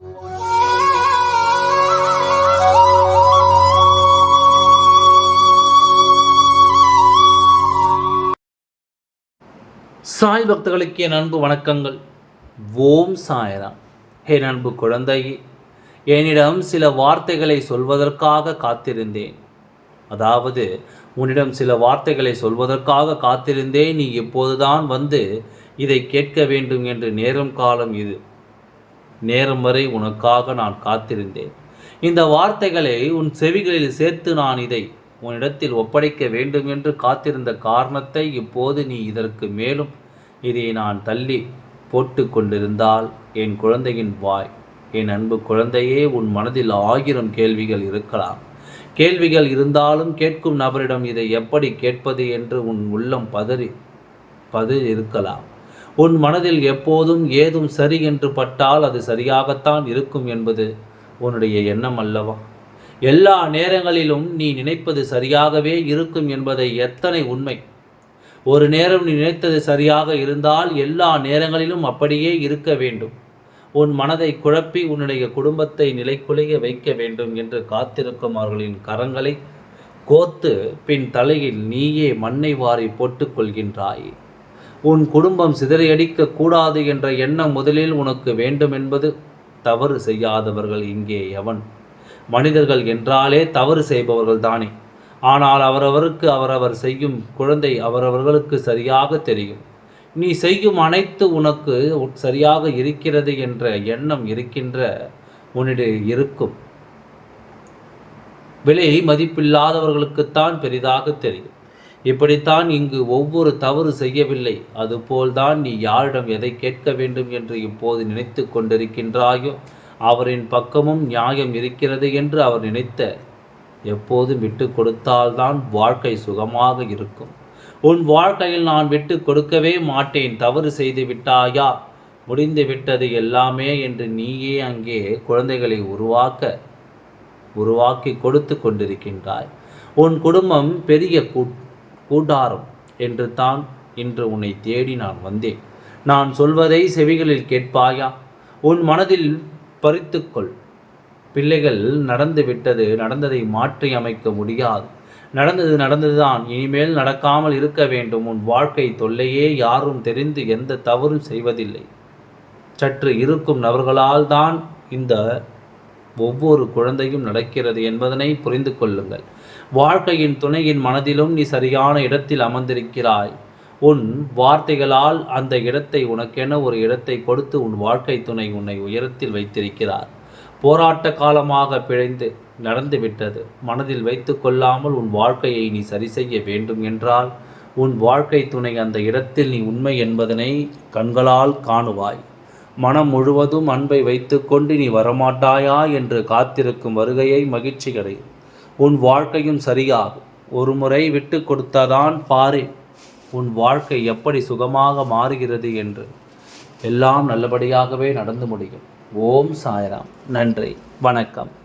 சாய் பக்தர்களுக்கு என் அன்பு வணக்கங்கள். ஓம் சாயராம். என் அன்பு குழந்தையே என்னிடம் சில வார்த்தைகளை சொல்வதற்காக காத்திருந்தேன். அதாவது உன்னிடம் சில வார்த்தைகளை சொல்வதற்காக காத்திருந்தேன். நீ எப்போதுதான் வந்து இதை கேட்க வேண்டும் என்று நேரம் காலம் இது. நேரம் வரை உனக்காக நான் காத்திருந்தேன். இந்த வார்த்தைகளை உன் செவிகளில் சேர்த்து நான் இதை உன்னிடத்தில் ஒப்படைக்க வேண்டும் என்று காத்திருந்த காரணத்தை இப்போது நீ இதற்கு மேலும் இதை நான் தள்ளி போட்டு கொண்டிருந்தால் என் குழந்தையின் வாய் என் அன்பு குழந்தையே உன் மனதில் ஆயிரம் கேள்விகள் இருக்கலாம். கேள்விகள் இருந்தாலும் கேட்கும் நபரிடம் இதை எப்படி கேட்பது என்று உன் உள்ளம் பதறி பதில் இருக்கலாம் உன் மனதில் எப்போதும் ஏதும் சரி என்று பட்டால் அது சரியாகத்தான் இருக்கும் என்பது உன்னுடைய எண்ணம் அல்லவா? எல்லா நேரங்களிலும் நீ நினைப்பது சரியாகவே இருக்கும் என்பதை எத்தனை உண்மை. ஒரு நேரம் நீ நினைத்தது சரியாக இருந்தால் எல்லா நேரங்களிலும் அப்படியே இருக்க வேண்டும். உன் மனதை குழப்பி உன்னுடைய குடும்பத்தை நிலைக்குலைய வைக்க வேண்டும் என்று காத்திருக்கும் அவர்களின் கரங்களை கோத்து பின் தலையில் நீயே மண்ணை வாரி போட்டுக்கொள்கின்றாய். உன் குடும்பம் சிதறையடிக்க கூடாது என்ற எண்ணம் முதலில் உனக்கு வேண்டும் என்பது தவறு செய்யாதவர்கள் இங்கே எவன்? மனிதர்கள் என்றாலே தவறு செய்பவர்கள் தானே. ஆனால் அவரவருக்கு அவரவர் செய்யும் குழந்தை அவரவர்களுக்கு சரியாக தெரியும். நீ செய்யும் அனைத்து உனக்கு சரியாக இருக்கிறது என்ற எண்ணம் இருக்கின்ற உன்னிடையே இருக்கும். விலை மதிப்பில்லாதவர்களுக்குத்தான் பெரிதாக தெரியும். இப்படித்தான் இங்கு ஒவ்வொரு தவறு செய்யவில்லை. அதுபோல்தான் நீ யாரிடம் எதை கேட்க வேண்டும் என்று இப்போது நினைத்து கொண்டிருக்கின்றாயோ அவரின் பக்கமும் நியாயம் இருக்கிறது என்று அவர் நினைத்த எப்போதும் விட்டு கொடுத்தால்தான் வாழ்க்கை சுகமாக இருக்கும். உன் வாழ்க்கையில் நான் விட்டு கொடுக்கவே மாட்டேன் தவறு செய்து விட்டாயா? முடிந்து விட்டது எல்லாமே என்று நீயே அங்கே குழந்தைகளை உருவாக்க உருவாக்கி கொடுத்து கொண்டிருக்கின்றாய். உன் குடும்பம் பெரிய கூட்டாரம் என்று தான் இன்று உன்னை தேடி நான் வந்தேன். நான் சொல்வதை செவிகளில் கேட்பாயா? உன் மனதில் பறித்துக்கொள். பிள்ளைகள் நடந்து விட்டது நடந்ததை மாற்றி அமைக்க முடியாது. நடந்தது நடந்ததுதான் இனிமேல் நடக்காமல் இருக்க வேண்டும். உன் வாழ்க்கை தொல்லையே யாரும் தெரிந்து எந்த தவறும் செய்வதில்லை. சற்று இருக்கும் நபர்களால் தான் இந்த ஒவ்வொரு குழந்தையும் நடக்கிறது என்பதனை புரிந்து கொள்ளுங்கள். வாழ்க்கையின் துணையின் மனதிலும் நீ சரியான இடத்தில் அமர்ந்திருக்கிறாய். உன் வார்த்தைகளால் அந்த இடத்தை உனக்கென ஒரு இடத்தை கொடுத்து உன் வாழ்க்கை துணை உன்னை உயரத்தில் வைத்திருக்கிறார். போராட்ட காலமாக பிழைந்து நடந்துவிட்டது. மனதில் வைத்து கொள்ளாமல் உன் வாழ்க்கையை நீ சரி செய்ய வேண்டும் என்றால் உன் வாழ்க்கை துணை அந்த இடத்தில் நீ உண்மை என்பதனை கண்களால் காணுவாய். மனம் முழுவதும் அன்பை வைத்துக்கொண்டு நீ வரமாட்டாயா என்று காத்திருக்கும் வருகையை மகிழ்ச்சி கிடையும் உன் வாழ்க்கையும் சரியாகும். ஒரு முறை விட்டு கொடுத்ததான் பாரு உன் வாழ்க்கை எப்படி சுகமாக மாறுகிறது என்று. எல்லாம் நல்லபடியாகவே நடந்து முடியும். ஓம் சாய்ராம். நன்றி. வணக்கம்.